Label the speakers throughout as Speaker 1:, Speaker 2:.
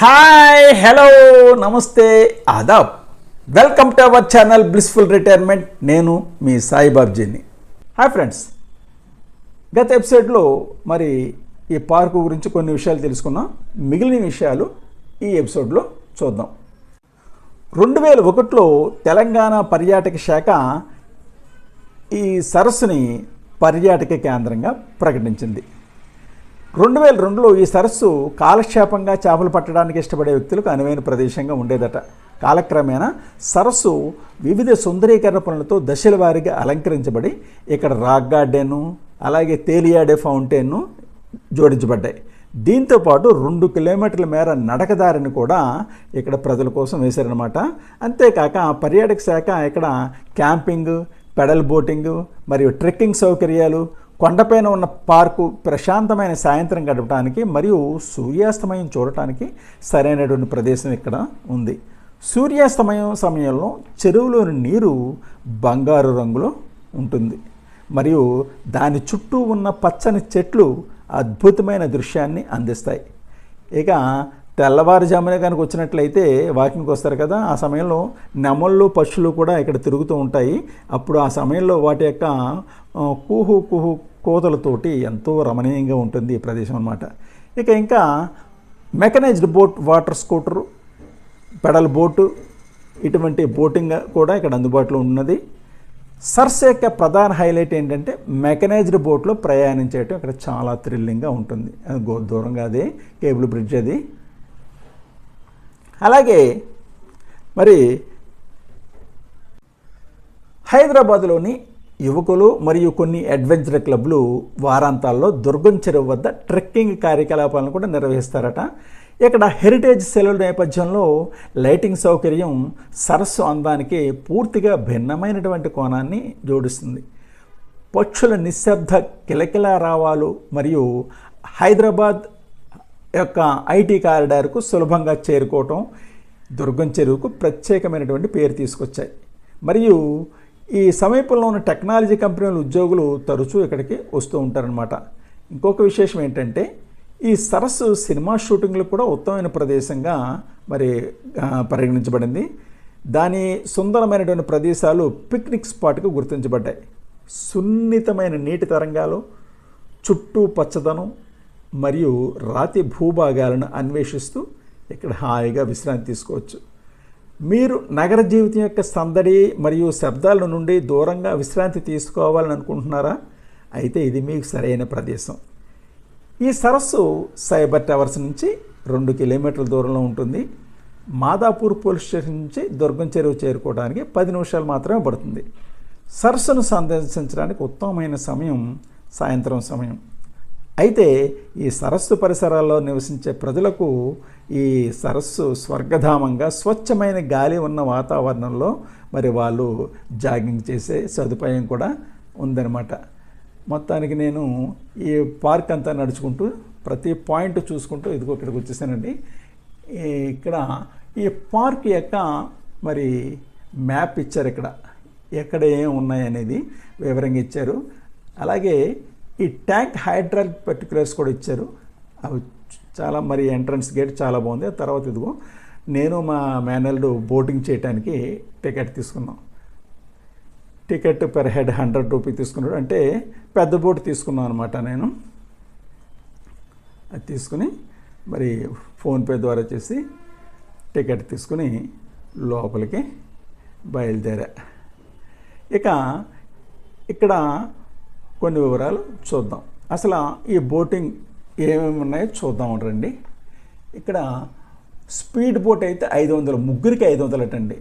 Speaker 1: Hi hello నమస్తే Aadab. Welcome to our channel blissful retirement నేను మీ సాయిబాబ్జీని హాయ్ ఫ్రెండ్స్ గత ఎపిసోడ్లో మరి ఈ పార్కు గురించి కొన్ని విషయాలు తెలుసుకున్నాం. మిగిలిన విషయాలు ఈ ఎపిసోడ్లో చూద్దాం. రెండు వేల ఒకటిలో తెలంగాణ పర్యాటక శాఖ ఈ సరస్సుని పర్యాటక కేంద్రంగా ప్రకటించింది. రెండు వేల రెండులో ఈ సరస్సు కాలక్షేపంగా చేపలు పట్టడానికి ఇష్టపడే వ్యక్తులకు అనువైన ప్రదేశంగా ఉండేదట. కాలక్రమేణా సరస్సు వివిధ సుందరీకరణ పనులతో దశల వారీగా అలంకరించబడి ఇక్కడ రాక్ గార్డెను అలాగే తేలియాడే ఫౌంటైన్ను జోడించబడ్డాయి. దీంతో పాటు రెండు కిలోమీటర్ల మేర నడకదారిని కూడా ఇక్కడ ప్రజల కోసం వేశారనమాట అంతేకాక పర్యాటక శాఖ ఇక్కడ క్యాంపింగ్ పెడల్ బోటింగ్ మరియు ట్రెక్కింగ్ సౌకర్యాలు కొండపైన ఉన్న పార్కు ప్రశాంతమైన సాయంత్రం గడపడానికి మరియు సూర్యాస్తమయం చూడటానికి సరైనటువంటి ప్రదేశం ఇక్కడ ఉంది. సూర్యాస్తమయం సమయంలో చెరువులోని నీరు బంగారు రంగులో ఉంటుంది. మరియు దాని చుట్టూ ఉన్న పచ్చని చెట్లు అద్భుతమైన దృశ్యాన్ని అందిస్తాయి. ఇక తెల్లవారుజామున కనుక వచ్చినట్లయితే వాకింగ్కి వస్తారు కదా ఆ సమయంలో నెమళ్ళు పక్షులు కూడా ఇక్కడ తిరుగుతూ ఉంటాయి. అప్పుడు ఆ సమయంలో వాటి యొక్క కూహు కుహు కుహు కోతలతోటి ఎంతో రమణీయంగా ఉంటుంది ఈ ప్రదేశం అన్నమాట. ఇక ఇంకా mechanized boat water scooter pedal boat ఇటువంటి బోటింగ్ కూడా ఇక్కడ అందుబాటులో ఉన్నది. సర్స్ యొక్క ప్రధాన హైలైట్ ఏంటంటే మెకనైజ్డ్ బోట్లో ప్రయాణించేయటం ఇక్కడ చాలా థ్రిల్లింగ్గా ఉంటుంది. అది దూరంగా అది కేబుల్ బ్రిడ్జ్ అది. అలాగే మరి హైదరాబాద్లోని యువకులు మరియు కొన్ని అడ్వెంచర్ క్లబ్లు వారాంతాల్లో దుర్గం చెరువు వద్ద ట్రెక్కింగ్ కార్యకలాపాలను కూడా నిర్వహిస్తారట. ఇక్కడ హెరిటేజ్ సెలవుల నేపథ్యంలో లైటింగ్ సౌకర్యం సరస్సు అందానికి పూర్తిగా భిన్నమైనటువంటి కోణాన్ని జోడిస్తుంది. పక్షుల నిశ్శబ్ద కిలకిల రావాలు మరియు హైదరాబాద్ యొక్క ఐటీ కారిడార్కు సులభంగా చేరుకోవటం దుర్గం చెరువుకు ప్రత్యేకమైనటువంటి పేరు తీసుకొచ్చాయి. మరియు ఈ సమీపంలో ఉన్న టెక్నాలజీ కంపెనీల ఉద్యోగులు తరచూ ఇక్కడికి వస్తూ ఉంటారనమాట ఇంకొక విశేషం ఏంటంటే ఈ సరస్సు సినిమా షూటింగ్లకు కూడా ఉత్తమమైన ప్రదేశంగా మరి పరిగణించబడింది. దాని సుందరమైనటువంటి ప్రదేశాలు పిక్నిక్ స్పాట్గా గుర్తించబడ్డాయి. సున్నితమైన నీటి తరంగాలు చుట్టూ పచ్చదనం మరియు రాతి భూభాగాలను అన్వేషిస్తూ ఇక్కడ హాయిగా విశ్రాంతి తీసుకోవచ్చు. మీరు నగర జీవితం యొక్క సందడి మరియు శబ్దాల నుండి దూరంగా విశ్రాంతి తీసుకోవాలని అనుకుంటున్నారా? అయితే ఇది మీకు సరైన ప్రదేశం. ఈ సరస్సు సైబర్ టవర్స్ నుంచి రెండు కిలోమీటర్ల దూరంలో ఉంటుంది. మాదాపూర్ పోలీస్ స్టేషన్ నుంచి దుర్గం చెరువు చేరుకోవడానికి పది నిమిషాలు మాత్రమే పడుతుంది. సరస్సును సందర్శించడానికి ఉత్తమమైన సమయం సాయంత్రం సమయం. అయితే ఈ సరస్సు పరిసరాల్లో నివసించే ప్రజలకు ఈ సరస్సు స్వర్గధామంగా స్వచ్ఛమైన గాలి ఉన్న వాతావరణంలో మరి వాళ్ళు జాగింగ్ చేసే సదుపాయం కూడా ఉందన్నమాట. మొత్తానికి నేను ఈ పార్క్ అంతా నడుచుకుంటూ ప్రతి పాయింట్ చూసుకుంటూ ఇదిగో ఇక్కడికి వచ్చేసానండి. ఇక్కడ ఈ పార్క్ యొక్క మరి మ్యాప్ ఇచ్చారు ఇక్కడ. ఎక్కడ ఏం ఉన్నాయనేది వివరంగా ఇచ్చారు. అలాగే ఈ ట్యాంక్ హైడ్రాలిక్ పర్టికులర్స్ కూడా ఇచ్చారు. అవి చాలా మరి ఎంట్రన్స్ గేట్ చాలా బాగుంది. ఆ తర్వాత ఇదిగో నేను మా మేనల్డ్ బోటింగ్ చేయడానికి టికెట్ తీసుకున్నాం. Ticket per head hundred rupee తీసుకున్నాడు. అంటే పెద్ద బోట్ తీసుకున్నాను అనమాట నేను. అది తీసుకుని మరి ఫోన్పే ద్వారా చేసి టికెట్ తీసుకుని లోపలికి బయలుదేరా. ఇక ఇక్కడ కొన్ని వివరాలు చూద్దాం. అసలు ఈ బోటింగ్ ఏమేమి ఉన్నాయో చూద్దాం రండి. ఇక్కడ స్పీడ్ బోట్ అయితే ఐదు వందలు ముగ్గురికి ఐదు వందలు అటండి.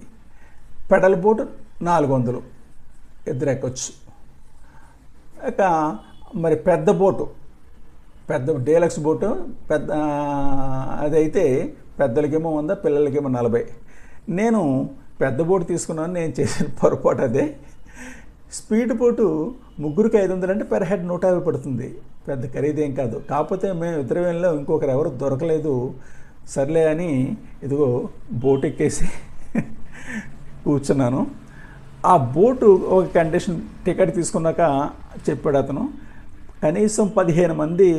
Speaker 1: పెడల్ బోట్ నాలుగు వందలు ఇద్దరు ఎక్కొచ్చు. ఇక మరి పెద్ద బోటు పెద్ద డీలక్స్ బోటు పెద్ద అదైతే పెద్దలకేమో వంద పిల్లలకేమో నలభై. నేను పెద్ద బోటు తీసుకున్నాను నేను చేసిన పొరపాటు అదే. స్పీడ్ బోటు ముగ్గురికి ఐదు వందలు అంటే పెర్ హెడ్ నూట యాభై పడుతుంది. పెద్ద ఖరీదేం కాదు. కాకపోతే మేము ఇద్దరు వేళలో ఇంకొకరు ఎవరు దొరకలేదు. సర్లే అని ఇదిగో బోట్ ఎక్కేసి కూర్చున్నాను. ఆ బోటు ఒక కండిషన్ టికెట్ తీసుకున్నాక చెప్పాడు అతను కనీసం పదిహేను మంది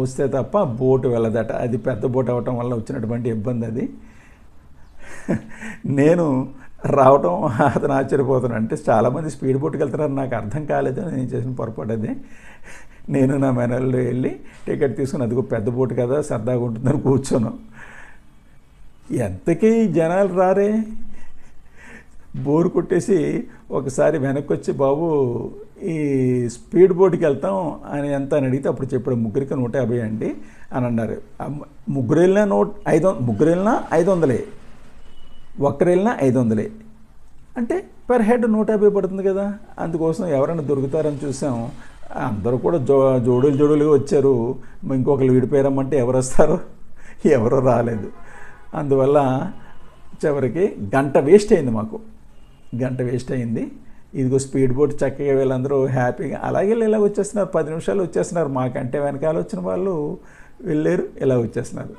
Speaker 1: వస్తే తప్ప బోటు వెళ్ళదట. అది పెద్ద బోట్ అవ్వటం వల్ల వచ్చినటువంటి ఇబ్బంది అది. నేను రావటం అతను ఆశ్చర్యపోతున్నాను అంటే చాలామంది స్పీడ్ బోట్కి వెళ్తున్నారు. నాకు అర్థం కాలేదు నేను చేసిన పొరపాటు అది. నేను నా మెనల్లో వెళ్ళి టికెట్ తీసుకుని అదిగో పెద్ద బోటు కదా సరదాగా ఉంటుందని కూర్చోను ఎంతకీ జనాలు రారే? బోరు కొట్టేసి ఒకసారి వెనక్కి వచ్చి బాబు ఈ స్పీడ్ బోట్కి వెళ్తాం అని ఎంత అని అడిగితే అప్పుడు చెప్పాడు ముగ్గురికి నూట యాభై అండి అని అన్నారు. ముగ్గురు వెళ్ళినా నూట ఐదు ముగ్గురు వెళ్ళినా ఐదు వందలే. ఒక్కరు వెళ్ళినా ఐదు వందలే అంటే పర్ హెడ్ నూట యాభై పడుతుంది కదా. అందుకోసం ఎవరైనా దొరుకుతారని చూసాం. అందరూ కూడా జో జోడులు జోడులుగా వచ్చారు. ఇంకొకరు విడిపోయారమ్మంటే ఎవరు వస్తారు? ఎవరు రాలేదు. అందువల్ల చివరికి గంట వేస్ట్ అయింది మాకు. గంట వేస్ట్ అయింది. ఇదిగో స్పీడ్ బోట్ చక్కగా వీళ్ళందరూ హ్యాపీగా అలాగే ఇలా వచ్చేస్తున్నారు. పది నిమిషాలు వచ్చేస్తున్నారు. మాకంటే వెనకాల వచ్చిన వాళ్ళు వెళ్ళారు ఇలా వచ్చేస్తున్నారు.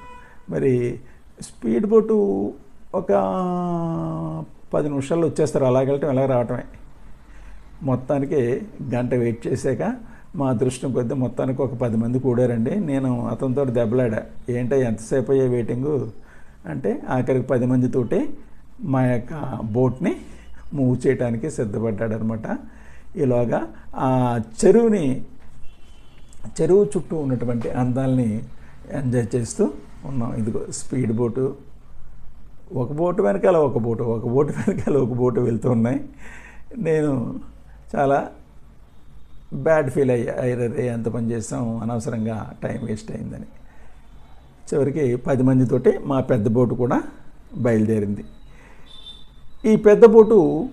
Speaker 1: మరి స్పీడ్ బోటు ఒక పది నిమిషాల్లో వచ్చేస్తారు అలాగ వెళ్ళటం ఇలా రావటమే. మొత్తానికి గంట వెయిట్ చేశాక మా అదృష్టం కొద్దీ మొత్తానికి ఒక పది మంది కూడారండి. నేను అతనితో దెబ్బలాడా ఏంటో ఎంతసేపు అయ్యే వెయిటింగు? అంటే ఆఖరికి పది మందితోటి మా యొక్క బోట్ని మూవ్ చేయడానికి సిద్ధపడ్డాడనమాట. ఈలోగా ఆ చెరువుని చెరువు చుట్టూ ఉన్నటువంటి అందాలని ఎంజాయ్ చేస్తూ ఉన్నాం. ఇదిగో స్పీడ్ బోటు. ఒక బోటు వెనకాల ఒక బోటు ఒక బోటు వెనకాల ఒక బోటు వెళ్తూ ఉన్నాయి. నేను చాలా బ్యాడ్ ఫీల్ అయ్యా అయ్యరే ఎంత పని చేస్తాం అనవసరంగా టైం వేస్ట్ అయిందని. చివరికి పది మందితోటి మా పెద్ద బోటు కూడా బయలుదేరింది. ఈ పెద్ద బోటు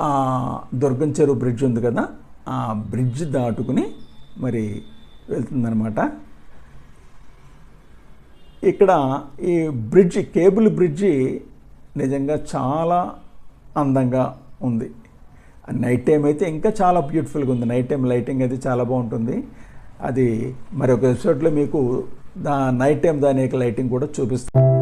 Speaker 1: ఆ దుర్గం చెరువు బ్రిడ్జ్ ఉంది కదా ఆ బ్రిడ్జ్ దాటుకుని మరి వెళ్తుందనమాట ఇక్కడ ఈ బ్రిడ్జి కేబుల్ బ్రిడ్జి నిజంగా చాలా అందంగా ఉంది. నైట్ టైం అయితే ఇంకా చాలా బ్యూటిఫుల్గా ఉంది. నైట్ టైం లైటింగ్ అయితే చాలా బాగుంటుంది. అది మరి ఒక ఎపిసోడ్లో మీకు దా నైట్ టైం దాని యొక్క లైటింగ్ కూడా చూపిస్తాను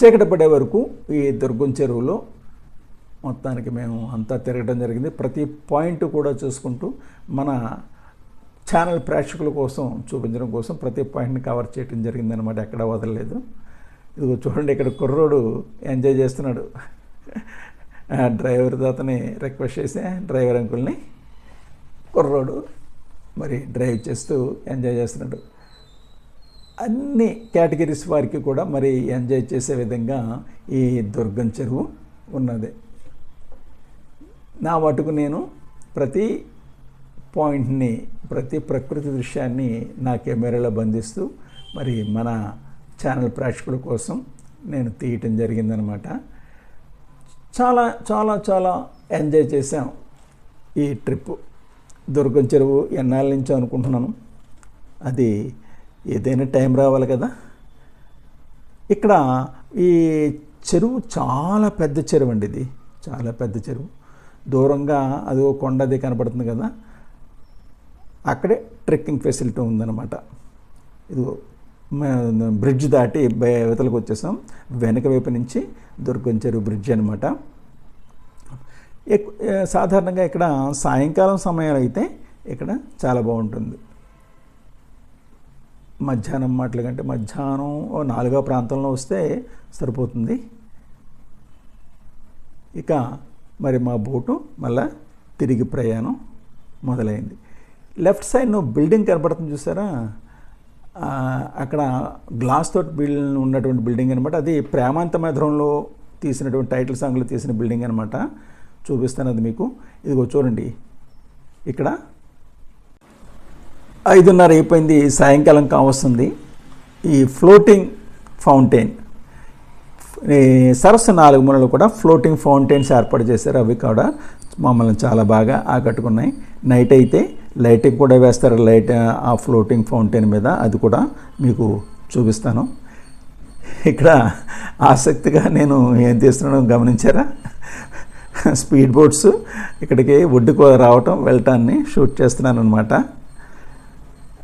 Speaker 1: చీకటి పడే వరకు ఈ దుర్గం చెరువులో మొత్తానికి మేము అంతా తిరగడం జరిగింది. ప్రతి పాయింట్ కూడా చూసుకుంటూ మన ఛానల్ ప్రేక్షకుల కోసం చూపించడం కోసం ప్రతి పాయింట్ని కవర్ చేయడం జరిగింది అనమాట ఎక్కడ వదలలేదు. ఇదిగో చూడండి ఇక్కడ కుర్రోడు ఎంజాయ్ చేస్తున్నాడు. డ్రైవర్ అతని రిక్వెస్ట్ చేసి డ్రైవర్ అంకుల్ని కుర్రోడు మరి డ్రైవ్ చేస్తూ ఎంజాయ్ చేస్తున్నాడు. అన్ని కేటగిరీస్ వారికి కూడా మరి ఎంజాయ్ చేసే విధంగా ఈ దుర్గం చెరువు ఉన్నది. నా మటుకు నేను ప్రతి పాయింట్ని ప్రతి ప్రకృతి దృశ్యాన్ని నా కెమెరాలో బంధిస్తూ మరి మన ఛానల్ ప్రేక్షకుల కోసం నేను తీయటం జరిగిందనమాట. చాలా చాలా చాలా ఎంజాయ్ చేసాం ఈ ట్రిప్ దుర్గం చెరువు ఎన్నాళ్ళ నుంచో అనుకుంటున్నాను. అది ఏదైనా టైం రావాలి కదా. ఇక్కడ ఈ చెరువు చాలా పెద్ద చెరువు అండి ఇది. చాలా పెద్ద చెరువు. దూరంగా అది ఓ కొండది కనపడుతుంది కదా. అక్కడే ట్రెక్కింగ్ ఫెసిలిటీ ఉందన్నమాట. ఇది బ్రిడ్జ్ దాటి ఇవతలకు వచ్చేసాం. వెనక వైపు నుంచి దుర్గం చెరువు బ్రిడ్జ్ అనమాట సాధారణంగా ఇక్కడ సాయంకాలం సమయంలో అయితే ఇక్కడ చాలా బాగుంటుంది. మధ్యాహ్నం మాటల కంటే మధ్యాహ్నం ఓ నాలుగో ప్రాంతంలో వస్తే సరిపోతుంది. ఇక మరి మా బోటు మళ్ళా తిరిగి ప్రయాణం మొదలైంది. లెఫ్ట్ సైడ్ నువ్వు బిల్డింగ్ కనపడుతుంది చూసారా? అక్కడ గ్లాస్ తోటి బిల్డింగ్ ఉన్నటువంటి బిల్డింగ్ అనమాట అది ప్రేమాంత మధురంలో తీసినటువంటి టైటిల్ సాంగ్లో తీసిన బిల్డింగ్ అనమాట చూపిస్తాను అది మీకు. ఇదిగో చూడండి. ఇక్కడ ఐదున్నర అయిపోయింది సాయంకాలం కావస్తుంది. ఈ ఫ్లోటింగ్ ఫౌంటైన్ ఈ సరస్సు నాలుగు మూలలు కూడా ఫ్లోటింగ్ ఫౌంటైన్స్ ఏర్పాటు చేశారు. అవి కూడా మమ్మల్ని చాలా బాగా ఆకట్టుకున్నాయి. నైట్ అయితే లైటింగ్ కూడా వేస్తారు. లైట్ ఆ ఫ్లోటింగ్ ఫౌంటైన్ మీద అది కూడా మీకు చూపిస్తాను. ఇక్కడ ఆసక్తిగా నేను ఏం తీస్తున్నానో గమనించారా? స్పీడ్ బోట్స్ ఇక్కడికి ఒడ్డుకు రావటం వెళ్ళటాన్ని షూట్ చేస్తున్నాను అనమాట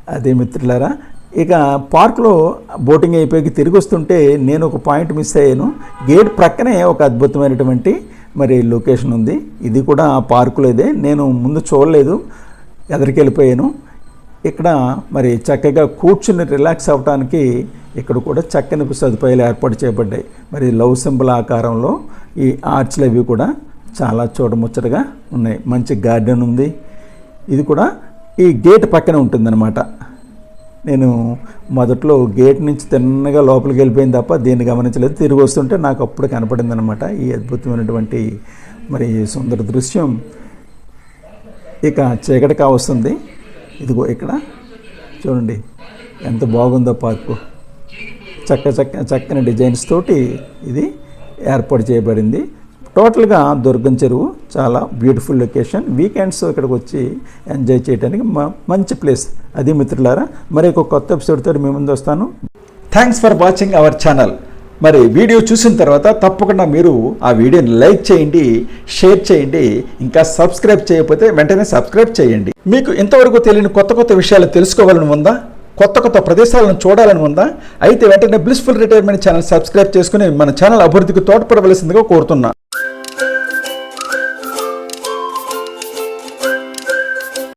Speaker 1: అదే మిత్రులారా ఇక పార్క్లో బోటింగ్ అయిపోయి తిరిగి వస్తుంటే నేను ఒక పాయింట్ మిస్ అయ్యాను. గేట్ ప్రక్కనే ఒక అద్భుతమైనటువంటి మరి లొకేషన్ ఉంది. ఇది కూడా ఆ పార్కులో ఇదే. నేను ముందు చూడలేదు ఎదరికి వెళ్ళిపోయాను. ఇక్కడ మరి చక్కగా కూర్చుని రిలాక్స్ అవ్వడానికి ఇక్కడ కూడా చక్కని సదుపాయాలు ఏర్పాటు చేయబడ్డాయి. మరి లవ్ సింబల్ ఆకారంలో ఈ ఆర్చ్లు అవి కూడా చాలా చూడముచ్చటగా ఉన్నాయి. మంచి గార్డెన్ ఉంది. ఇది కూడా ఈ గేట్ పక్కనే ఉంటుందన్నమాట. నేను మొదట్లో గేట్ నుంచి తిన్నగా లోపలికి వెళ్ళిపోయింది తప్ప దీన్ని గమనించలేదు. తిరిగి వస్తుంటే నాకు అప్పుడు కనపడిందనమాట ఈ అద్భుతమైనటువంటి మరి సుందర దృశ్యం. ఇక చీకటి కావస్తుంది. ఇదిగో ఇక్కడ. చూడండి ఎంత బాగుందో పార్కు. చక్క చక్క చక్కని డిజైన్స్ తోటి ఇది ఏర్పాటు చేయబడింది. టోటల్గా దుర్గం చెరువు చాలా బ్యూటిఫుల్ లొకేషన్. వీకెండ్స్ ఇక్కడికి వచ్చి ఎంజాయ్ చేయడానికి మ- మంచి ప్లేస్. అది మిత్రులారా మరి ఒక కొత్త ఎపిసోడ్తో మీ ముందు వస్తాను. Thanks for watching our channel మరి వీడియో చూసిన తర్వాత తప్పకుండా మీరు ఆ వీడియోని లైక్ చేయండి షేర్ చేయండి ఇంకా సబ్స్క్రైబ్ చేయకపోతే వెంటనే సబ్స్క్రైబ్ చేయండి. మీకు ఇంతవరకు తెలియని కొత్త కొత్త విషయాలు తెలుసుకోవాలని ఉందా? కొత్త కొత్త ప్రదేశాలను చూడాలని ఉందా? అయితే వెంటనే బ్లిస్ఫుల్ రిటైర్మెంట్ ఛానల్ సబ్స్క్రైబ్ చేసుకుని మన ఛానల్ అభివృద్ధికి తోడ్పడవలసిందిగా కోరుతున్నా.